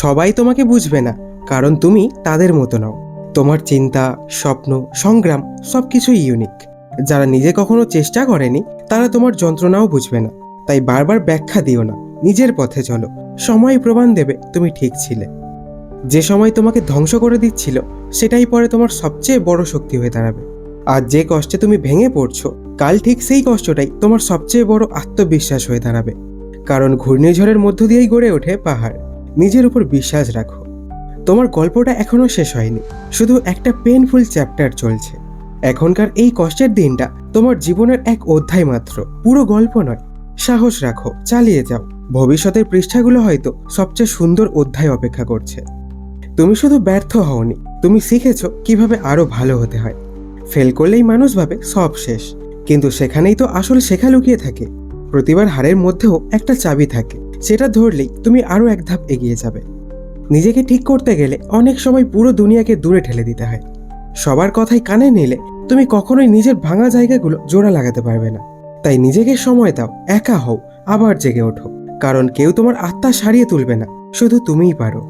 সবাই তোমাকে বুঝবে না, কারণ তুমি তাদের মতো নও। তোমার চিন্তা, স্বপ্ন, সংগ্রাম সব কিছুই ইউনিক যারা নিজে কখনো চেষ্টা করেনি, তারা তোমার যন্ত্রণাও বুঝবে না। তাই বারবার ব্যাখ্যা দিও না, নিজের পথে চলো। সময় প্রমাণ দেবে তুমি ঠিক ছিলে। যে সময় তোমাকে ধ্বংস করে দিচ্ছিল, সেটাই পরে তোমার সবচেয়ে বড় শক্তি হয়ে দাঁড়াবে। আর যে কষ্টে তুমি ভেঙে পড়ছো, কাল ঠিক সেই কষ্টটাই তোমার সবচেয়ে বড় আত্মবিশ্বাস হয়ে দাঁড়াবে। কারণ ঘূর্ণিঝড়ের মধ্য দিয়েই গড়ে ওঠে পাহাড়। নিজের উপর বিশ্বাস রাখো। তোমার গল্পটা এখনও শেষ হয়নি। শুধু একটা পেনফুল চ্যাপ্টার চলছে। এখনকার এই কষ্টের দিনটা তোমার জীবনের এক অধ্যায় মাত্র। পুরো গল্প নয়। সাহস রাখো, চালিয়ে যাও। ভবিষ্যতের পৃষ্ঠাগুলো হয়তো সবচেয়ে সুন্দর অধ্যায় অপেক্ষা করছে। তুমি শুধু ব্যর্থ হওনি। তুমি শিখেছ কীভাবে আরও ভালো হতে হয়। ফেল করলেই মানুষ ভাবে সব শেষ। কিন্তু সেখানেই তো আসল শেখা লুকিয়ে থাকে। প্রতিবার হারের মধ্যেও একটা চাবি থাকে। সেটা ধরলেই তুমি আরও এক ধাপ এগিয়ে যাবে। নিজেকে ঠিক করতে গেলে অনেক সময় পুরো দুনিয়াকে দূরে ঠেলে দিতে হয়। সবার কথাই কানে নিলে তুমি কখনোই নিজের ভাঙা জায়গাগুলো জোড়া লাগাতে পারবে না। তাই নিজেকে সময় দাও, একা হও, আবার জেগে ওঠো। কারণ কেউ তোমার আত্মা সারিয়ে তুলবে না, শুধু তুমিই পারো।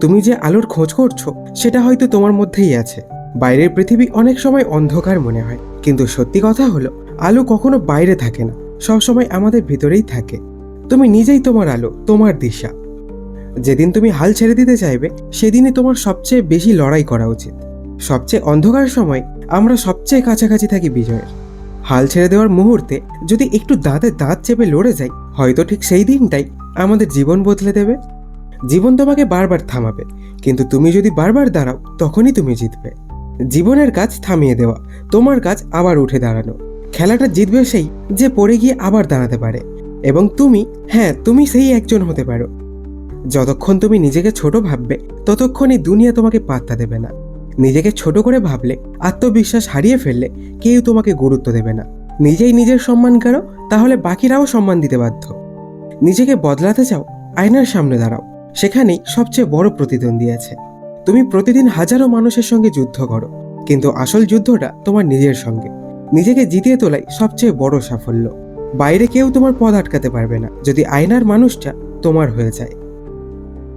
তুমি যে আলোর খোঁজ করছ, সেটা হয়তো তোমার মধ্যেই আছে। বাইরের পৃথিবী অনেক সময় অন্ধকার মনে হয়, কিন্তু সত্যি কথা হলো, আলো কখনো বাইরে থাকে না। সবসময় আমাদের ভিতরেই থাকে। তুমি নিজেই তোমার আলো, তোমার দিশা। যেদিন তুমি হাল ছেড়ে দিতে চাইবে, সেদিনই তোমার সবচেয়ে বেশি লড়াই করা উচিত। সবচেয়ে অন্ধকার সময় আমরা সবচেয়ে কাছাকাছি থাকি বিজয়ের। হাল ছেড়ে দেওয়ার মুহূর্তে যদি একটু দাঁতে দাঁত চেপে লড়ে যাই, হয়তো ঠিক সেই দিনটাই আমাদের জীবন বদলে দেবে। জীবন তোমাকে বারবার থামাবে, কিন্তু তুমি যদি বারবার দাঁড়াও, তখনই তুমি জিতবে। জীবনের কাজ থামিয়ে দেওয়া, তোমার কাজ আবার উঠে দাঁড়ানো। খেলাটা জিতবে সেই যে পড়ে গিয়ে আবার দাঁড়াতে পারে। এবং তুমি হ্যাঁ তুমি সেই একজন হতে পারো। যতক্ষণ তুমি নিজেকে ছোট ভাববে ততক্ষণই দুনিয়া তোমাকে পাত্তা দেবে না। নিজেকে ছোট করে ভাবলে, আত্মবিশ্বাস হারিয়ে ফেললে কেউ তোমাকে গুরুত্ব দেবে না। নিজেই নিজের সম্মান করো, তাহলে বাকিরাও সম্মান দিতে বাধ্য। নিজেকে বদলাতে চাও, আয়নার সামনে দাঁড়াও। সেখানেই সবচেয়ে বড় প্রতিদ্বন্দ্বী আছে। তুমি প্রতিদিন হাজারো মানুষের সঙ্গে যুদ্ধ করো, কিন্তু আসল যুদ্ধটা তোমার নিজের সঙ্গে। নিজেকে জিতিয়ে তোলাই সবচেয়ে বড় সাফল্য। বাইরে কেউ তোমার পথ আটকাতে পারবে না। যদি আয়নার মানুষটা তোমার হয়ে যায়।